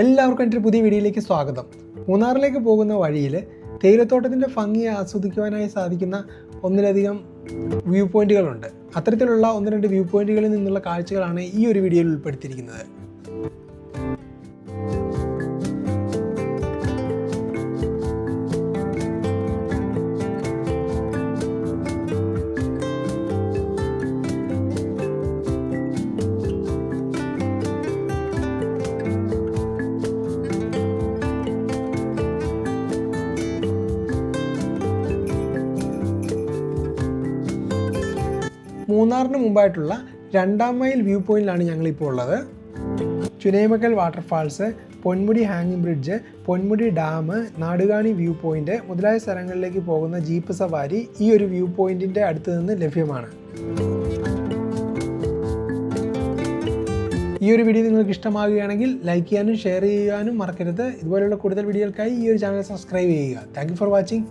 എല്ലാവർക്കും എന്റെ പുതിയ വീഡിയോയിലേക്ക് സ്വാഗതം. മൂന്നാറിലേക്ക് പോകുന്ന വഴിയിൽ തേയിലത്തോട്ടത്തിന്റെ ഭംഗി ആസ്വദിക്കുവാനായി സാധിക്കുന്ന ഒന്നിലധികം വ്യൂ പോയിന്റുകളുണ്ട്. അത്തരത്തിലുള്ള ഒന്ന് രണ്ട് വ്യൂ പോയിന്റുകളിൽ നിന്നുള്ള കാഴ്ചകളാണ് ഈ ഒരു വീഡിയോയിൽ ഉൾപ്പെടുത്തിയിരിക്കുന്നത്. മൂന്നാറിന് മുമ്പായിട്ടുള്ള രണ്ടാം മൈൽ വ്യൂ പോയിന്റിലാണ് ഞങ്ങളിപ്പോൾ ഉള്ളത്. ചുനേമക്കൽ വാട്ടർഫാൾസ് പൊന്മുടി ഹാങ്ങിങ് bridge Ponmudi dam Nadukani view point മുതലായ സ്ഥലങ്ങളിലേക്ക് പോകുന്ന ജീപ്പ് സവാരി ഈ ഒരു വ്യൂ പോയിന്റിന്റെ അടുത്ത് നിന്ന് ലഭ്യമാണ്. ഈ ഒരു വീഡിയോ നിങ്ങൾക്ക് ഇഷ്ടമാകുകയാണെങ്കിൽ ലൈക്ക് ചെയ്യാനും ഷെയർ ചെയ്യാനും മറക്കരുത്. ഇതുപോലെയുള്ള കൂടുതൽ വീഡിയോകൾക്കായി ഈ ഒരു ചാനൽ സബ്സ്ക്രൈബ് ചെയ്യുക. Thank for watching.